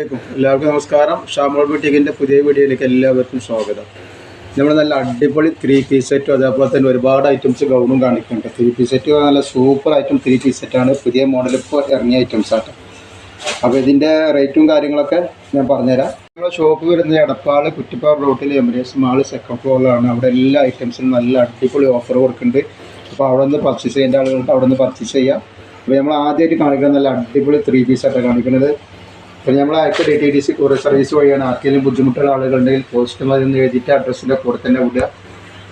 എല്ലാവർക്കും നമസ്കാരം. ഷാമോൾ ബുട്ടീക്കിന്റെ പുതിയ വീഡിയോയിലേക്ക് എല്ലാവർക്കും സ്വാഗതം. നമ്മൾ നല്ല അടിപൊളി ത്രീ പീസ് സെറ്റും അതേപോലെ തന്നെ ഒരുപാട് ഐറ്റംസ് ഗൗണും കാണിക്കുന്നുണ്ട്. ത്രീ പീസ് സെറ്റ് നല്ല സൂപ്പർ ഐറ്റം ത്രീ പീസ് സെറ്റാണ് പുതിയ മോഡൽ ഇപ്പോൾ ഇറങ്ങിയ ഐറ്റംസ് ആട്ടോ. അപ്പോൾ ഇതിന്റെ റേറ്റും കാര്യങ്ങളൊക്കെ ഞാൻ പറഞ്ഞുതരാം. നമ്മുടെ ഷോപ്പ് വരുന്നത് എടപ്പാൾ കുറ്റിപ്പാട് റോട്ടിൽ എമിറേറ്റ്സ് മാൾ സെക്കൻഡ് ഫ്ലോറിലാണ് അവിടെ എല്ലാ ഐറ്റംസിനും നല്ല അടിപൊളി ഓഫർ കൊടുക്കുന്നുണ്ട്. അപ്പോൾ അവിടെ നിന്ന് പർച്ചേസ് ചെയ്യേണ്ട ആളുകൾക്ക് അവിടെ നിന്ന് പർച്ചേസ് ചെയ്യാം. അപ്പോൾ നമ്മൾ ആദ്യമായിട്ട് കാണിക്കുന്നത് നല്ല അടിപൊളി ത്രീ പീസ് ആയിട്ടാണ് കാണിക്കുന്നത്. പിന്നെ നമ്മൾ അയച്ച D T D C courier service വഴിയാണ് ആർക്കെങ്കിലും ബുദ്ധിമുട്ടുള്ള ആളുകളുണ്ടെങ്കിൽ പോസ്റ്റ് മതി എന്ന് എഴുതിയിട്ട് അഡ്രസ്സിന്റെ കൂടെ തന്നെ വിടുക.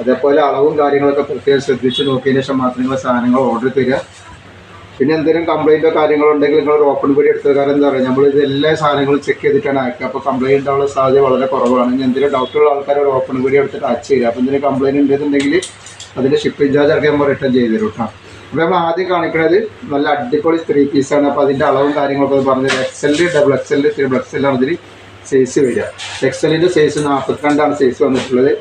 അതേപോലെ അളവും കാര്യങ്ങളൊക്കെ പ്രത്യേകം ശ്രദ്ധിച്ച് നോക്കിയതിന് ശേഷം മാത്രം നിങ്ങൾ സാധനങ്ങൾ ഓർഡർ തരിക. പിന്നെ എന്തെങ്കിലും കംപ്ലൈന്റോ കാര്യങ്ങളോ ഉണ്ടെങ്കിൽ നിങ്ങൾ ഒരു ഓപ്പൺ കൂടി എടുത്തത് കാരണം എന്താ പറയുക നമ്മൾ ഇത് എല്ലാ സാധനങ്ങളും ചെക്ക് ചെയ്തിട്ടാണ് അയക്കുക. അപ്പോൾ കംപ്ലൈന്റ് ഉണ്ടാവാനുള്ള സാധ്യത വളരെ കുറവാണ്. ഇനി എന്തെങ്കിലും ഡൗട്ടുള്ള ആൾക്കാർ ഒരു ഓപ്പൺ കൂടി എടുത്തിട്ട് അയച്ചു തരിക. അപ്പോൾ എന്തെങ്കിലും കംപ്ലൈന്റ് ഉണ്ടെന്നുണ്ടെങ്കിൽ അതിന്റെ ഷിപ്പിംഗ് ചാർജ് അടക്കം നമ്മൾ റിട്ടേൺ ചെയ്ത് തരും കേട്ടോ. അപ്പോൾ നമ്മൾ ആദ്യം കാണിക്കുന്നത് നല്ല അടിപൊളി ത്രീ പീസാണ് അപ്പോൾ അതിന്റെ അളവും കാര്യങ്ങളൊക്കെ പറഞ്ഞത് എക്സെൽ ഡബിൾ എക്സെൽ ത്രിബിൾ എക്സെല്ലാണ് ഇതിൽ സൈസ് വരിക. എക്സലിന്റെ സൈസ് നാൽപ്പത്തിരണ്ടാണ് സൈസ് വന്നിട്ടുള്ളത്.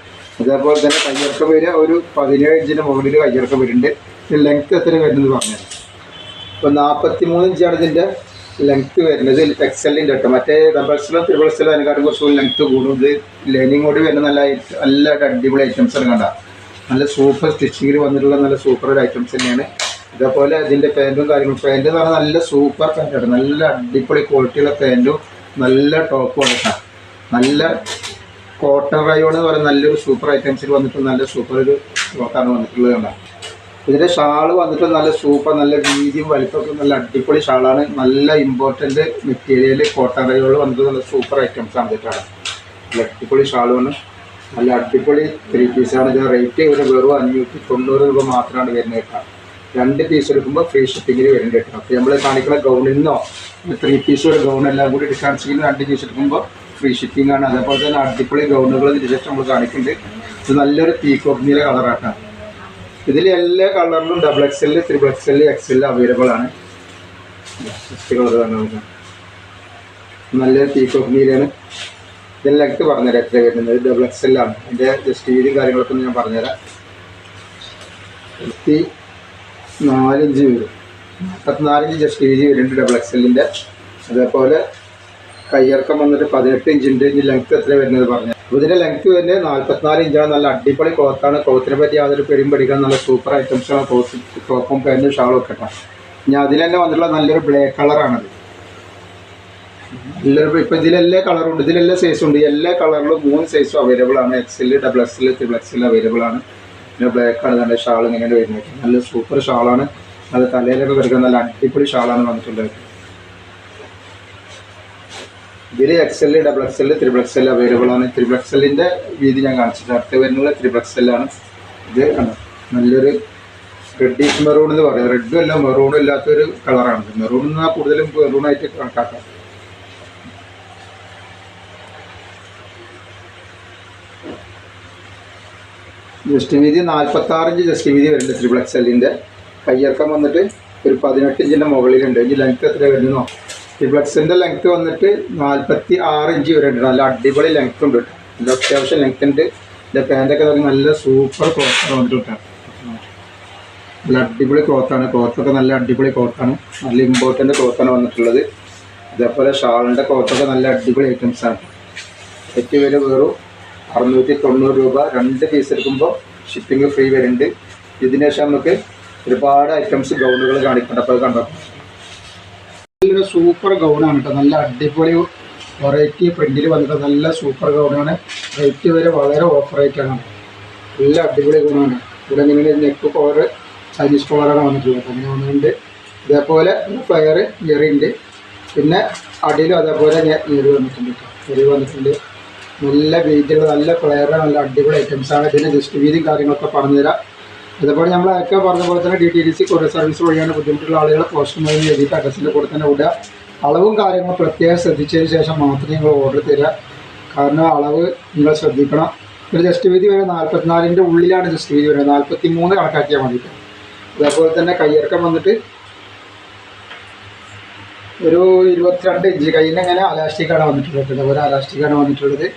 അതേപോലെ തന്നെ കയ്യിറക്കം വരിക ഒരു പതിനേഴ് ഇഞ്ചിന്റെ മുകളിൽ കയ്യിറക്കം വരുന്നുണ്ട്. ലെങ്ത് എത്ര വരുന്നത് പറഞ്ഞത് അപ്പോൾ നാൽപ്പത്തി മൂന്ന് ഇഞ്ചാണ് ഇതിന്റെ ലെങ്ത് വരുന്നത്. എക്സലിന്റെ കേട്ടോ. മറ്റേ ഡബിൾ എക്സലോ ത്രിബിൾ എക്സലോ അതിനെക്കാട്ടും കുറച്ചുകൂടി ലെങ്ത് കൂടും. ഇത് ലൈനിങ് കൂടി വരുന്ന നല്ല നല്ല അടിപൊളി ഐറ്റംസ് ആണ് കണ്ട. നല്ല സൂപ്പർ സ്റ്റിച്ചിങ്ങിൽ വന്നിട്ടുള്ള നല്ല സൂപ്പർ ഒരു ഐറ്റംസ് തന്നെയാണ്. ഇതേപോലെ അതിന്റെ പാന്റും കാര്യങ്ങളും. പാന്റ് എന്ന് പറഞ്ഞാൽ നല്ല സൂപ്പർ പാന്റാണ് നല്ല അടിപൊളി ക്വാളിറ്റിയുള്ള പാന്റും നല്ല ടോപ്പും ആണ് കേട്ടോ നല്ല കോട്ടൺ റയോൺ എന്ന് പറയുന്ന നല്ലൊരു സൂപ്പർ ഐറ്റംസിൽ വന്നിട്ട് നല്ല സൂപ്പർ ഒരു ടോപ്പാണ് വന്നിട്ടുള്ളത് കണ്ട. ഇതിന്റെ ഷാൾ വന്നിട്ട് നല്ല സൂപ്പർ നല്ല വീതിയും വലിപ്പമൊക്കെ നല്ല അടിപൊളി ഷാളാണ്. നല്ല ഇമ്പോർട്ടന്റ് മെറ്റീരിയൽ കോട്ടൺ റയോൾ വന്നിട്ട് നല്ല സൂപ്പർ ഐറ്റംസ് ആണ് കേട്ടോ നല്ല അടിപൊളി ഷാളുമാണ് നല്ല അടിപൊളി ത്രീ പീസാണ് ഇതിന് റേറ്റ് ഒരു വെറും അഞ്ഞൂറ്റി തൊണ്ണൂറ് രൂപ മാത്രമാണ് വരുന്നത് കേട്ടോ. രണ്ട് പീസ് എടുക്കുമ്പോൾ ഫ്രീ ഷിപ്പിങ്ങിൽ വരുന്നുണ്ട് കേട്ടോ. അപ്പോൾ നമ്മൾ കാണിക്കുന്ന ഗൗണിൽ നിന്നോ ത്രീ പീസ് ഒരു ഗൗൺ എല്ലാം കൂടി എടുക്കുകയാണെന്ന് രണ്ട് പീസ് എടുക്കുമ്പോൾ ഫ്രീ ഷിപ്പിംഗ് ആണ്. അതേപോലെ തന്നെ അടിപൊളി ഗൗണുകൾ ഇതിന് ശേഷം നമ്മൾ കാണിക്കുന്നുണ്ട്. ഇത് നല്ലൊരു പീക്കോക്ക് നീല കളറാണ് ഇതിൽ എല്ലാ കളറിലും double XL triple XL XL available ആണ്. കളർ തന്നെ നോക്കാം നല്ലൊരു പീക്കോക്കിനിയിലാണ് ഇതിന്റെ ലെങ്ത് പറഞ്ഞുതരാം എത്ര വരുന്നത്. ഡബിൾ എക്സെല്ലാണ് അതിന്റെ ജസ്റ്റ് വീതി കാര്യങ്ങളൊക്കെ ഞാൻ പറഞ്ഞുതരാം. ഇരുപത്തി നാലിഞ്ച് വരും. മുപ്പത്തിനാലിഞ്ച് ജസ്റ്റ് വീതി വരുന്നുണ്ട് ഡബിൾ എക്സ് എല്ലിന്റെ അതേപോലെ കയ്യിറക്കം വന്നിട്ട് പതിനെട്ട് ഇഞ്ചുണ്ട് ഇനി ലെങ്ത് എത്ര വരുന്നത് പറഞ്ഞു ഇതിന്റെ ലെങ്ത് വരുന്നത് നാൽപ്പത്തിനാല് ഇഞ്ചാണ് നല്ല അടിപൊളി ക്ലോത്താണ് ക്ലോത്തിനെ പറ്റി യാതൊരു പെരും പഠിക്കാൻ നല്ല സൂപ്പർ ഐറ്റംസാണ് ക്ലോത്ത് ക്ലോപ്പും പാന്റും ഷാളും ഒക്കെ കേട്ടോ ഞാൻ അതിൽ തന്നെ വന്നിട്ടുള്ള നല്ലൊരു ബ്ലാക്ക് കളറാണത് ഇപ്പം ഇതിലെല്ലാ കളറും ഉണ്ട്. ഇതിലെല്ലാ സൈസും ഉണ്ട്. എല്ലാ കളറിലും മൂന്ന് സൈസും അവൈലബിൾ ആണ്. XL double XL triple XL available ആണ്. പിന്നെ ബ്ലാക്ക് ആണ്. നല്ല ഷാൾ ഇങ്ങനെ വരുന്നത്. നല്ല സൂപ്പർ ഷാളാണ് അത് തലയിലൊക്കെ കിടക്കുന്ന നല്ല അടിപൊളി ഷാളാണ് വന്നിട്ടുള്ളത്. ഇതിൽ XL double XL triple XL available ആണ്. ത്രിബിൾ എക്സലിന്റെ വീതി ഞാൻ കാണിച്ചിട്ട് അടുത്ത വരുന്നത് ത്രിബിൾ ആണ്. ഇത് നല്ലൊരു റെഡിഷ് മെറൂൺ എന്ന് പറയുന്നത് റെഡും അല്ല മെറൂണും ഇല്ലാത്തൊരു കളറാണ് മെറൂൺ എന്നാൽ കൂടുതലും മെറൂണായിട്ട് കണക്കാക്കാം. ജസ്റ്റ് വീതി നാൽപ്പത്തി ആറ് ഇഞ്ച് ജസ്റ്റ് വീതി വരുന്നുണ്ട് ത്രിബിൾ എല്ലിന്റെ കയ്യിറക്കം വന്നിട്ട് ഒരു പതിനെട്ട് ഇഞ്ചിന്റെ മുകളിലുണ്ട്. ഇഞ്ച് ലെങ്ത് എത്ര വരുന്നോ? ത്രിബിൾ എക്സലിന്റെ ലെങ്ത് വന്നിട്ട് നാൽപ്പത്തി ആറ് ഇഞ്ച് വരെ ഉണ്ട് നല്ല അടിപൊളി ലെങ്ത് ഉണ്ട് കേട്ടോ. നല്ല അത്യാവശ്യം ലെങ്ത് ഉണ്ട്. എന്റെ പാന്റൊക്കെ തുടങ്ങി നല്ല സൂപ്പർ ക്ലോത്താണ് വന്നിട്ട് നല്ല അടിപൊളി ക്ലോത്താണ് ക്ലോത്തൊക്കെ നല്ല അടിപൊളി ക്ലോത്താണ് നല്ല ഇമ്പോർട്ടന്റ് ക്ലോത്താണ് വന്നിട്ടുള്ളത്. അതേപോലെ ഷാളിന്റെ ക്ലോത്തൊക്കെ നല്ല അടിപൊളി ഐറ്റംസാണ് ഏറ്റവും വില വെറും അറുന്നൂറ്റി തൊണ്ണൂറ് രൂപ രണ്ട് പീസ് എടുക്കുമ്പോൾ ഷിപ്പിംഗ് ഫ്രീ വരുന്നുണ്ട്. ഇതിന് ശേഷം നമുക്ക് ഒരുപാട് ഐറ്റംസ് ഗൗണുകൾ കാണിക്കുന്നുണ്ട് അപ്പോൾ കണ്ടോ? നല്ലൊരു സൂപ്പർ ഗൗണാണ് കേട്ടോ നല്ല അടിപൊളി വെറൈറ്റി പ്രിന്റിൽ വന്നിട്ട് നല്ല സൂപ്പർ ഗൗണാണ്. റേറ്റ് വരെ വളരെ ഓഫർ റേറ്റാണ് നല്ല അടിപൊളി ഗൗണാണ്. ഇവിടെ ഇങ്ങനെ നെക്ക് കോർ ചൈനീസ് കോളറാണ് വന്നിട്ടുള്ളത്. അങ്ങനെ വന്നിട്ടുണ്ട്. ഇതേപോലെ ഫ്ലയർ ഇയറിണ്ട് പിന്നെ അടിയിലും അതേപോലെ ഇയർ വന്നിട്ടുണ്ട് കേട്ടോ വന്നിട്ടുണ്ട്. നല്ല വെയിറ്റുള്ള നല്ല ഫ്ലെയറാണ് നല്ല അടിപൊളി ഐറ്റംസാണ് ഇതിന്റെ ജസ്റ്റ് വീതിയും കാര്യങ്ങളൊക്കെ പറഞ്ഞുതരാം അതുപോലെ നമ്മൾ ഒക്കെ പറഞ്ഞ പോലെ തന്നെ D T D C courier service വഴിയാണ് ബുദ്ധിമുട്ടുള്ള ആളുകൾ പോസ്റ്റ് മൊബൈൽ എഴുതിയിട്ട് അഡ്രസ്സിന്റെ കൂടെ തന്നെ വിടുക. അളവും കാര്യങ്ങളും പ്രത്യേകം ശ്രദ്ധിച്ചതിന് ശേഷം മാത്രമേ നിങ്ങൾ ഓർഡർ തരിക. കാരണം അളവ് നിങ്ങൾ ശ്രദ്ധിക്കണം. ഒരു ജസ്റ്റ് വീതി വരെ നാൽപ്പത്തിനാലിന്റെ ഉള്ളിലാണ് ജസ്റ്റ് വീതി വരുന്നത്. നാൽപ്പത്തി മൂന്ന് കണക്കാക്കിയാൽ മതി. അതേപോലെ തന്നെ കയ്യിറക്കം വന്നിട്ട് ഒരു ഇരുപത്തിരണ്ട് ഇഞ്ച്. കയ്യിൽ അലാസ്റ്റിക്കാണ് വന്നിട്ടുള്ളത് ഒരു അലാസ്റ്റിക്കാണ് വന്നിട്ടുള്ളത്.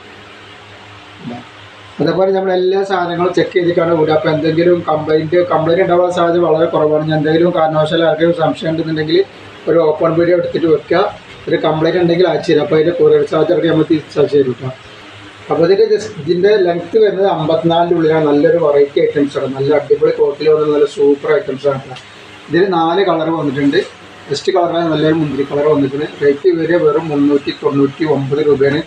അതേപോലെ നമ്മൾ എല്ലാ സാധനങ്ങളും ചെക്ക് ചെയ്തിട്ടാണ് വിടുക. അപ്പോൾ എന്തെങ്കിലും കംപ്ലൈന്റ് കംപ്ലൈന്റ് ഉണ്ടാവാൻ സാധ്യത വളരെ കുറവാണ്. എന്തെങ്കിലും കാരണവശാലും ആർക്കെങ്കിലും സംശയം ഉണ്ടെന്നുണ്ടെങ്കിൽ ഒരു ഓപ്പൺ വീഡിയോ എടുത്തിട്ട് വെക്കുക. ഒരു കംപ്ലൈന്റ് ഉണ്ടെങ്കിൽ അയച്ചു തരാം അപ്പോൾ അതിന്റെ കൊറിയർ ചാർജ് ഇറക്കി നമ്മൾ തിരിച്ചയച്ചു തരും കേട്ടോ. അപ്പോൾ ഇതിന്റെ ഇതിന്റെ ലെങ്ത്ത് വരുന്നത് അമ്പത്തിനാലിന്റെ ഉള്ളിലാണ്. നല്ലൊരു വെറൈറ്റി ഐറ്റംസ് ആണ്. നല്ല അടിപൊളി കോട്ടിൽ വന്ന നല്ല സൂപ്പർ ഐറ്റംസ് ആണ് ഇതിന് നാല് കളർ വന്നിട്ടുണ്ട്. ജസ്റ്റ് കളറാണ് നല്ലൊരു മുന്തിരി കളർ വന്നിട്ടുണ്ട് റേറ്റ് വരെ വെറും മുന്നൂറ്റി തൊണ്ണൂറ്റി ഒമ്പത് രൂപയാണ്.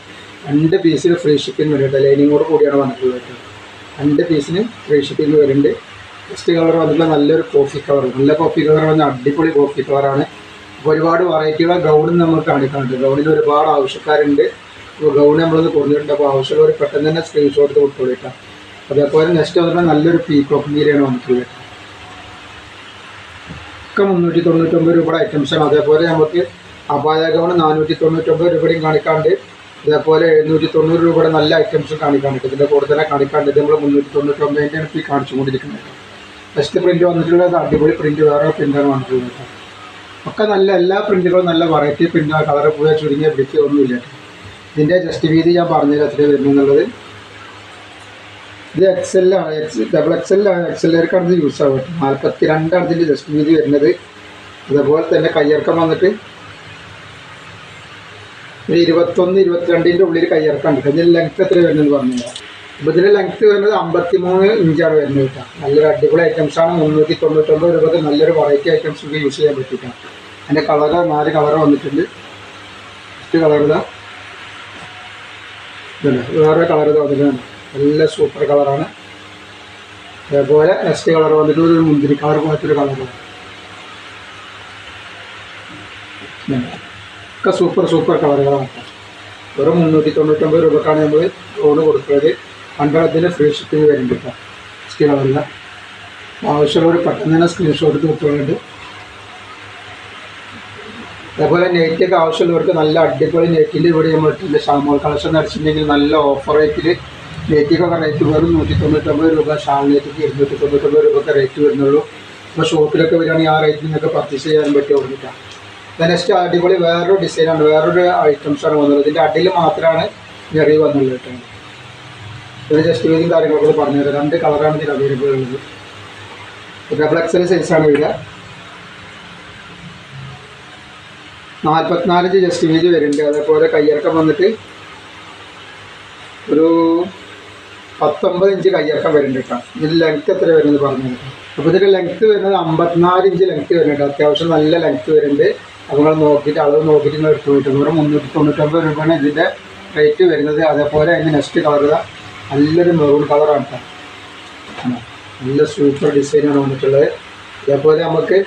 രണ്ട് പീസിന് ഫ്രീ ഷിപ്പിംഗ് വരുന്നുണ്ട്. ലൈനിങ്ങോട് കൂടിയാണ് വന്നിട്ടുള്ളത്. കേട്ടോ രണ്ട് പീസിന് ഫ്രീ ഷിപ്പിംഗ് വരുന്നുണ്ട്. ജസ്റ്റ് കളർ വന്നിട്ടുള്ള നല്ലൊരു കോഫി കളർ നല്ല കോഫി കളർ വന്ന അടിപൊളി കോഫി കളറാണ് ഒരുപാട് വെറൈറ്റികളെ ഗൗണിൽ നമ്മൾ കാണിക്കാറുണ്ട് ഗൗണിന് ഒരുപാട് ആവശ്യക്കാരുണ്ട്. അപ്പോൾ ഗൗൺ നമ്മളൊന്ന് കൊടുത്തിട്ടുണ്ട് അപ്പോൾ ആവശ്യമുള്ളവർ പെട്ടെന്ന് തന്നെ സ്ക്രീൻഷോട്ട് കൊടുത്തോളിട്ടാം അതേപോലെ നെക്സ്റ്റ് വന്നിട്ട് നല്ലൊരു പീക്കോക്ക് നീരയാണ് വന്നിട്ടുള്ളത്. ഒക്കെ മുന്നൂറ്റി തൊണ്ണൂറ്റൊമ്പത് രൂപയുടെ ഐറ്റംസാണ്. അതേപോലെ നമുക്ക് അപായ ഗൗൺ നാനൂറ്റി തൊണ്ണൂറ്റൊമ്പത് രൂപയും കാണിക്കാണ്ട് അതേപോലെ എഴുന്നൂറ്റി തൊണ്ണൂറ് രൂപയുടെ നല്ല ഐറ്റംസും കാണിക്കാണ്ട് ഇതിന്റെ തന്നെ കാണിക്കാണ്ട് നമ്മൾ മുന്നൂറ്റി തൊണ്ണൂറ്റൊമ്പതിന്റെയാണ് ഇപ്പോൾ കാണിച്ചു കാണിച്ചുകൊണ്ടിരിക്കുന്നത് ഫസ്റ്റ് പ്രിന്റ് വന്നിട്ടുള്ളത് അടിപൊളി പ്രിന്റ് വേറെ പ്രിന്റാണ് വന്നിട്ടുള്ളത്. ഒക്കെ നല്ല എല്ലാ പ്രിന്റുകളും നല്ല വെറൈറ്റി പ്രിന്റാണ് കളർ പോയാൽ ചുരുങ്ങിയ പിടിക്കുക ഒന്നുമില്ല ഇതിന്റെ ജസ്റ്റ് വീതി ഞാൻ പറഞ്ഞുതരാം എത്ര വരുന്നു എന്നുള്ളത്. ഇത് എക്സെല്ലാണ് എക്സ് ഡബിൾ എക്സെല്ലാണ് എക്സെല്ലുകാർക്കാണ് ഇത് യൂസ് ആവുക നാൽപ്പത്തി രണ്ടാണ് ഇതിന്റെ ജസ്റ്റ് വീതി വരുന്നത്. അതുപോലെ തന്നെ കയ്യിറക്കം വന്നിട്ട് ഒരു ഇരുപത്തൊന്ന് ഇരുപത്തിരണ്ടിന്റെ ഉള്ളിൽ കയ്യിറക്കം ഉണ്ട്. ഇതിന്റെ ലെങ്ത് എത്ര വരുന്നത് പറഞ്ഞു അപ്പോൾ ഇതിന്റെ ലെങ്ത് വരുന്നത് അമ്പത്തി മൂന്ന് ഇഞ്ചാണ് വരുന്നത് കേട്ടോ. നല്ലൊരു അടിപൊളി ഐറ്റംസാണ് മുന്നൂറ്റി തൊണ്ണൂറ്റൊമ്പത് രൂപക്ക് നല്ലൊരു വെറൈറ്റി ഐറ്റംസ് ഒക്കെ യൂസ് ചെയ്യാൻ പറ്റിയിട്ടാണ്. അതിന്റെ കളറ് നാല് കളർ വന്നിട്ടുണ്ട്. ഫസ്റ്റ് കളർ വേറെ കളർ വന്നിട്ടുണ്ട് നല്ല സൂപ്പർ കളറാണ് അതേപോലെ നെക്സ്റ്റ് കളർ വന്നിട്ട് ഒരു മുന്തിരി കളർ പോലത്തൊരു കളറാണ് ഒക്കെ സൂപ്പർ സൂപ്പർ കളറുകളാണ് വെറും മുന്നൂറ്റി തൊണ്ണൂറ്റൊമ്പത് രൂപക്കാണ് നമ്മൾ ലോണ് കൊടുക്കുന്നത് പണ്ടത്തിന് ഫ്രീ ഷിപ്പിംഗ് വരുന്നുണ്ട് കേട്ടോ. നെക്സ്റ്റ് കളറില്ല ആവശ്യമുള്ളവർ പെട്ടെന്ന് തന്നെ സ്ക്രീൻഷോട്ട് കൊടുക്കുന്നുണ്ട്. അതേപോലെ നെറ്റൊക്കെ ആവശ്യമുള്ളവർക്ക് നല്ല അടിപൊളി നെയ്റ്റിന്റെ ഇവിടെ നമ്മൾ ഇട്ടിട്ടുണ്ട്. ഷാമോൾ കളക്ഷൻ അടിച്ചിട്ടുണ്ടെങ്കിൽ നല്ല ഓഫർ റേറ്റിൽ നെറ്റിക്കൊക്കെ റേറ്റ് വെറും നൂറ്റി തൊണ്ണൂറ്റൊമ്പത് രൂപ ഷാൾ നെറ്റിക്ക് ഇരുന്നൂറ്റി തൊണ്ണൂറ്റൊമ്പത് രൂപയൊക്കെ റേറ്റ് വരുന്നുള്ളൂ. ഇപ്പോൾ ഷോപ്പിലൊക്കെ വരികയാണെങ്കിൽ ആ റേറ്റിൽ നിങ്ങൾക്ക് പർച്ചേസ് ചെയ്യാൻ പറ്റുമോ ഓർമ്മിക്കാം നെക്സ്റ്റ് അടിപൊളി വേറൊരു ഡിസൈനാണ് വേറൊരു ഐറ്റംസാണ് വന്നത്. ഇതിന്റെ അടിയിൽ മാത്രമാണ് ഞെറി വന്നുള്ളത് കേട്ടോ. ഇതിന് ജസ്റ്റ് വീതിയും കാര്യങ്ങളൊക്കെ പറഞ്ഞുതരാം രണ്ട് കളറാണ് ഇതിൽ അവൈലബിൾ ഉള്ളത്. ഡബിൾ എക്സൽ സൈസാണ് വരിക നാൽപ്പത്തിനാലഞ്ച് ജസ്റ്റ് വീതി വരുന്നുണ്ട്. അതേപോലെ കയ്യിറക്കം വന്നിട്ട് ഒരു പത്തൊമ്പത് ഇഞ്ച് കയ്യിറക്കം വരുന്നുണ്ട് കേട്ടോ. ഇതിൽ ലെങ്ത് എത്ര വരുന്നത് പറഞ്ഞു അപ്പോൾ ഇതിന്റെ ലെങ്ത് വരുന്നത് അമ്പത്തിനാല് ഇഞ്ച് ലെങ്ത് വരുന്നുണ്ട്. അത്യാവശ്യം നല്ല ലെങ്ത് വരുന്നുണ്ട്. അപ്പോൾ നിങ്ങൾ നോക്കിയിട്ട് അളവ് നോക്കിയിട്ട് നിങ്ങൾ എടുത്ത് പോയിട്ട് വെറും മുന്നൂറ്റി തൊണ്ണൂറ്റൊമ്പത് രൂപയാണ് ഇതിന്റെ റേറ്റ് വരുന്നത്. അതേപോലെ അതിന്റെ നെക്സ്റ്റ് കളർ നല്ലൊരു മെറൂൺ കളറാണ് കേട്ടോ. നല്ല സൂപ്പർ ഡിസൈനാണ് വന്നിട്ടുള്ളത്. അതേപോലെ നമുക്ക്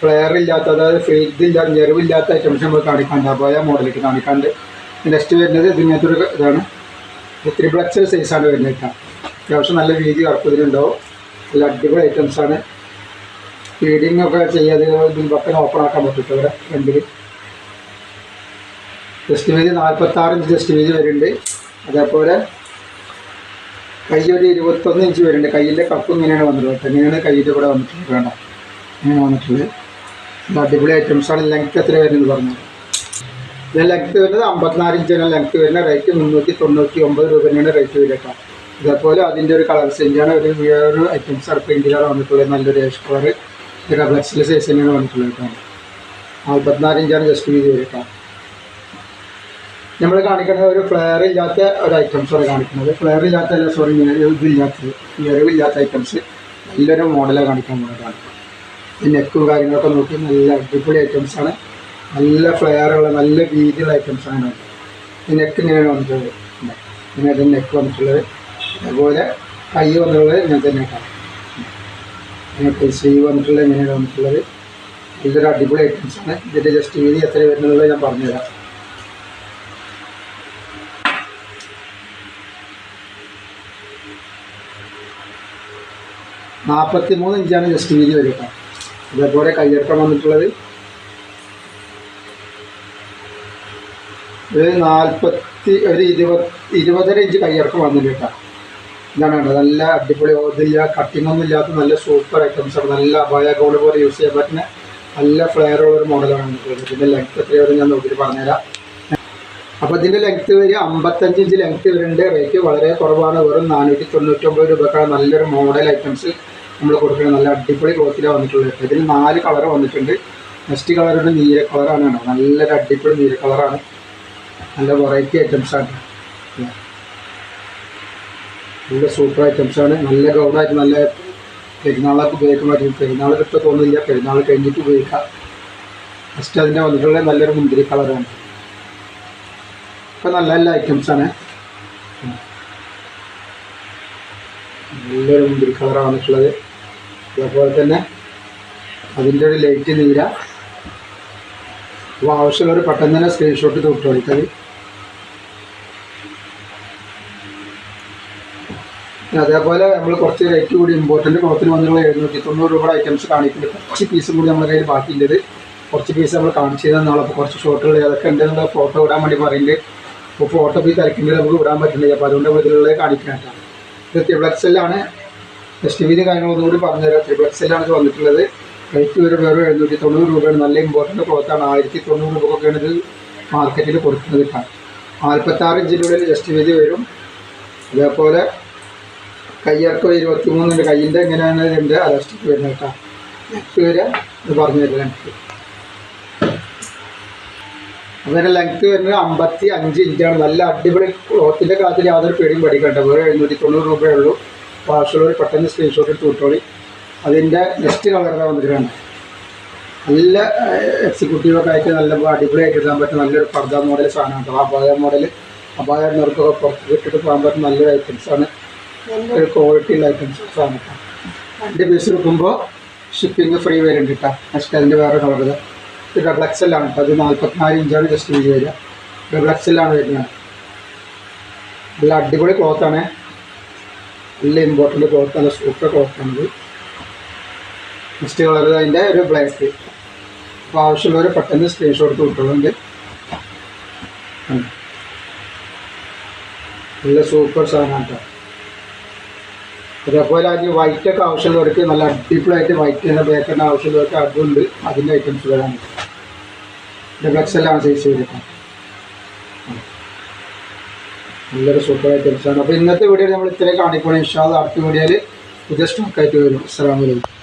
ഫ്ലെയർ ഇല്ലാത്ത അതായത് ഇല്ലാത്ത ഞെറിവില്ലാത്ത ഐറ്റംസ് നമ്മൾ കാണിക്കാണ്ട് അപോയ മോഡലിലേക്ക് കാണിക്കാണ്ട്. നെക്സ്റ്റ് വരുന്നത് ഇതിനകത്തൊരു ഇതാണ്. ത്രിബിൾ എക്സൽ സൈസാണ് വരുന്നത് കേട്ടോ. അത്യാവശ്യം നല്ല വീതി ഉറപ്പതിലുണ്ടാവും നല്ല അടിപൊളി ഐറ്റംസാണ് ഫീഡിങ് ഒക്കെ ചെയ്യാതെ ബട്ടൺ ഓപ്പൺ ആക്കാൻ പറ്റും ഇവിടെ ഫ്രണ്ടിൽ ജസ്റ്റ് വീതി നാൽപ്പത്താറ് ഇഞ്ച് ജസ്റ്റ് വീതി വരുന്നുണ്ട്. അതേപോലെ കൈ ഒരു ഇരുപത്തൊന്ന് ഇഞ്ച് വരുന്നുണ്ട്. കയ്യിന്റെ കപ്പ് ഇങ്ങനെയാണ് വന്നിട്ടുള്ളത് ഇങ്ങനെയാണ് കയ്യിന്റെ ഇവിടെ വന്നിട്ടുള്ളത് വേണ്ട ഇങ്ങനെ വന്നിട്ടുള്ളത്. അടിപൊളി ഐറ്റംസാണ് ലെങ്ത് എത്ര വരുന്നത് പറഞ്ഞു? ഇതിന് ലെങ്ത് വരുന്നത് അമ്പത്തിനാല് ഇഞ്ചാണ് ലെങ്ത് വരുന്ന റേറ്റ് മുന്നൂറ്റി തൊണ്ണൂറ്റി ഒമ്പത് രൂപ തന്നെയാണ് റേറ്റ് വരിക ഇതേപോലെ അതിന്റെ ഒരു കളർ ചേഞ്ചാണ് ഒരു വേറൊരു ഐറ്റംസ് ആണ് ഇഞ്ചിലാണ് വന്നിട്ടുള്ളത്. നല്ലൊരു ഏഷ് കളർ എക്സൽ സൈസ് തന്നെയാണ് വന്നിട്ടുള്ളത് കേട്ടോ. നാൽപ്പത്തിനാല് ഇഞ്ചാണ് ജസ്റ്റ് വീതി വരിക നമ്മൾ കാണിക്കുന്നത് ഒരു ഫ്ലെയർ ഇല്ലാത്ത ഒരു ഐറ്റംസ് ആണ് കാണിക്കുന്നത്. ഫ്ലെയർ ഇല്ലാത്ത അല്ല സോറി ഇതില്ലാത്തത്. എരിവില്ലാത്ത ഐറ്റംസ് നല്ലൊരു മോഡലാണ് കാണിക്കാൻ പോകുന്നതാണ് ഈ നെക്കും കാര്യങ്ങളൊക്കെ നോക്കി നല്ല അടിപൊളി ഐറ്റംസ് ആണ്. നല്ല ഫ്ലെയർ ഉള്ള നല്ല രീതിയിലുള്ള ആണ് ഈ നെക്ക് ഇങ്ങനെയാണ് വന്നിട്ടുള്ളത്. ഇങ്ങനെ നെക്ക് വന്നിട്ടുള്ളത്. അതുപോലെ കൈ വന്നിട്ടുള്ളത് ഇങ്ങനെ തന്നെ ഇങ്ങനെ സ്ലീവ് വന്നിട്ടുള്ളത് ഇങ്ങനെയാണ് വന്നിട്ടുള്ളത്. ഇതൊരു അടിപൊളി ഐറ്റംസ് ആണ്. ഇതിന്റെ ജസ്റ്റ് വീതി എത്ര വരുന്നുള്ളത് ഞാൻ പറഞ്ഞുതരാം. നാൽപ്പത്തി മൂന്ന് ഇഞ്ചാണ് ജസ്റ്റ് വീതി വരുക. കേട്ടോ. അതേപോലെ കയ്യപ്പം വന്നിട്ടുള്ളത്. ഒരു നാൽപ്പത്തി ഒരു ഇരുപത് ഇരുപതര ഇഞ്ച് കയ്യിറക്കം വന്നില്ല കേട്ടോ. ഇതാണ് കേട്ടോ നല്ല അടിപൊളി ഇതില്ല കട്ടിംഗ് ഒന്നും ഇല്ലാത്ത നല്ല സൂപ്പർ ഐറ്റംസ് ആണ്. നല്ല അപായ ഗോൾഡ് പോലെ യൂസ് ചെയ്യാൻ പറ്റുന്ന നല്ല ഫ്ലെയർ ഉള്ള ഒരു മോഡലാണ് ഇതിന്റെ ലെങ്ത് എത്രയാണ് ഞാൻ നോക്കിയിട്ട് പറഞ്ഞുതരാം. അപ്പോൾ ഇതിന്റെ ലെങ്ത് വരിക അമ്പത്തഞ്ച് ഇഞ്ച് ലെങ്ത് വരുന്നുണ്ട്. റേറ്റ് വളരെ കുറവാണ്. വെറും നാനൂറ്റി തൊണ്ണൂറ്റൊമ്പത് രൂപക്കാണ് നല്ലൊരു മോഡൽ ഐറ്റംസ് നമ്മൾ കൊടുക്കുന്നത്. നല്ല അടിപൊളി ക്ലോത്തിലാണ് വന്നിട്ടുള്ളത് ഇതിന് നാല് കളർ വന്നിട്ടുണ്ട്. നെക്സ്റ്റ് കളറുണ്ട് നീല കളറാണ് വേണ്ടത് നല്ലൊരു അടിപൊളി നീല കളറാണ് നല്ല വെറൈറ്റി ഐറ്റംസ് ആണ്. നല്ല സൂപ്പർ ഐറ്റംസ് ആണ്. നല്ല ഗൗണായിട്ട് നല്ല പെരുന്നാളൊക്കെ ഉപയോഗിക്കാൻ പറ്റും പെരുന്നാൾ കിട്ടുക തോന്നുന്നില്ല. പെരുന്നാൾ കഴിഞ്ഞിട്ട് ഉപയോഗിക്കാം. ഫസ്റ്റ് അതിന്റെ വന്നിട്ടുള്ള നല്ലൊരു മുന്തിരി കളറാണ് ഇപ്പം നല്ല നല്ല ഐറ്റംസ് ആണ്. നല്ലൊരു മുന്തിരി കളറാണ് വന്നിട്ടുള്ളത്. അതേപോലെ തന്നെ അതിന്റെ ഒരു ലൈറ്റ് നീര അപ്പോൾ ആവശ്യമുള്ളവർ പെട്ടെന്ന് തന്നെ സ്ക്രീൻഷോട്ട് തൊട്ട് കളിക്കത് അതേപോലെ നമ്മൾ കുറച്ച് റേറ്റ് കൂടി ഇമ്പോർട്ടന്റ് ക്ലോത്തിന് വന്നിട്ടുള്ള എഴുന്നൂറ്റി തൊണ്ണൂറ് രൂപയുടെ ഐറ്റംസ് കാണിക്കുന്നുണ്ട്. കുറച്ച് പീസും കൂടി നമ്മുടെ കയ്യിൽ ബാക്കിയുണ്ട്. കുറച്ച് പീസ് നമ്മൾ കാണിച്ചു തന്നാൽ നാളെ അപ്പോൾ കുറച്ച് ഷോട്ടുകൾ ഏതൊക്കെ ഉണ്ടെന്നുള്ള ഫോട്ടോ ഇടാൻ വേണ്ടി പറയുന്നുണ്ട്. അപ്പോൾ ഫോട്ടോ പോയി തിരക്കിന്റെ നമുക്ക് വിടാൻ പറ്റുന്നില്ല. അപ്പോൾ അതുകൊണ്ട് ഇതിലുള്ളത് ഇതിലുള്ള കാണിക്കാനായിട്ടാണ് ഇത് ത്രിപ്ലക്സെല്ലാണ് എസ്റ്റിവിന്റെ കാര്യങ്ങളൊന്നും കൂടി പറഞ്ഞുതരാം. ത്രിപ്ലക്സെല്ലാണ് ഇത് വന്നിട്ടുള്ളത്. റേറ്റ് ഒരു വെറും എഴുന്നൂറ്റി തൊണ്ണൂറ് രൂപയാണ്. നല്ല ഇമ്പോർട്ടന്റ് ക്ലോത്താണ് ആയിരത്തി തൊണ്ണൂറ് രൂപക്കൊക്കെയാണ് ഇത് മാർക്കറ്റിൽ കൊടുക്കുന്നത് കിട്ടാൻ നാൽപ്പത്താറ് ഇഞ്ചിന്റെ ഉള്ളിൽ ജസ്റ്റ് വേദി വരും. അതേപോലെ കയ്യിറക്കം ഇരുപത്തി മൂന്നുണ്ട് കയ്യിന്റെ എങ്ങനെയാണ് ഇതിന്റെ അലസ്റ്റിക് വരുന്നത് കേട്ടോ. നെക്സ്റ്റ് വരെ ഇത് പറഞ്ഞു തരാം എനിക്ക് അതിന്റെ ലെങ്ത്ത് വരുന്നത് അമ്പത്തി അഞ്ച് ഇഞ്ചാണ്. നല്ല അടിപൊളി ക്ലോത്തിന്റെ കാര്യത്തിൽ യാതൊരു പേടിയും പഠിക്കണ്ട വേറെ എഴുന്നൂറ്റി തൊണ്ണൂറ് രൂപയേ ഉള്ളൂ. പാർസലോട് പെട്ടെന്ന് സ്ക്രീൻഷോട്ട് എടുത്ത് വിട്ടോളി. അതിന്റെ നെക്സ്റ്റ് കളറാണ് വന്നിട്ടാണ് നല്ല എക്സിക്യൂട്ടീവൊക്കെ ആയിട്ട് നല്ല അടിപൊളിയായിട്ട് ഇടാൻ പറ്റും നല്ലൊരു പർദ്ദ മോഡൽ സാധനമാണ് കേട്ടോ. അപായ മോഡൽ അപായ നിറക്കൊക്കെ പുറത്ത് ഇട്ടിട്ട് പോകാൻ പറ്റുന്ന നല്ലൊരു ഐറ്റംസാണ് നല്ലൊരു ക്വാളിറ്റിയുള്ള ഐറ്റംസ് സാധനം കേട്ടോ. രണ്ട് പീസ് എടുക്കുമ്പോൾ ഷിപ്പിംഗ് ഫ്രീ വരുന്നുണ്ട് കേട്ടോ. നെക്സ്റ്റ് അതിന്റെ വേറെ കളർ ഇത്. ഡബിൾ കേട്ടോ. അത് നാൽപ്പത്തിനാല് ഇഞ്ചാണ് ജസ്റ്റ് വീതി വരിക. ഡബിൾ എക്സലാണ് വരുന്നത്. നല്ല അടിപൊളി ക്ലോത്താണ് നല്ല ഇമ്പോർട്ടന്റ് ക്ലോത്ത് നല്ല സൂപ്പർ ക്ലോത്താണിത് നെക്സ്റ്റ് കളർ അതിന്റെ ഒരു ബ്ലാക്ക് അപ്പോൾ ആവശ്യമുള്ളവർ പെട്ടെന്ന് സ്ക്രീൻഷോട്ട് വിട്ടുള്ളുണ്ട് നല്ല സൂപ്പർ കേട്ടോ. അതേപോലെ അതിന് വൈറ്റ് ഒക്കെ ആവശ്യമുള്ളവർക്ക് നല്ല അടിപൊളിയായിട്ട് വൈറ്റ് തന്നെ ബേക്കറിന്റെ ആവശ്യമുള്ളവർക്ക് അതുണ്ട്. അതിന്റെ ഐറ്റംസ് വരാൻ ഡബിൾ എല്ലാം സൈസ് ചെയ്തിട്ട് നല്ലൊരു സൂപ്പർ ഐറ്റംസ് ആണ്. അപ്പോൾ ഇന്നത്തെ വീഡിയോയിൽ നമ്മൾ ഇത്രയും കാണിക്കണം ഇൻഷാൽ അടുത്ത വീഡിയോയിൽ പുതിയ സ്റ്റോക്കായിട്ട് വരും. അസ്സാം വലൈക്കും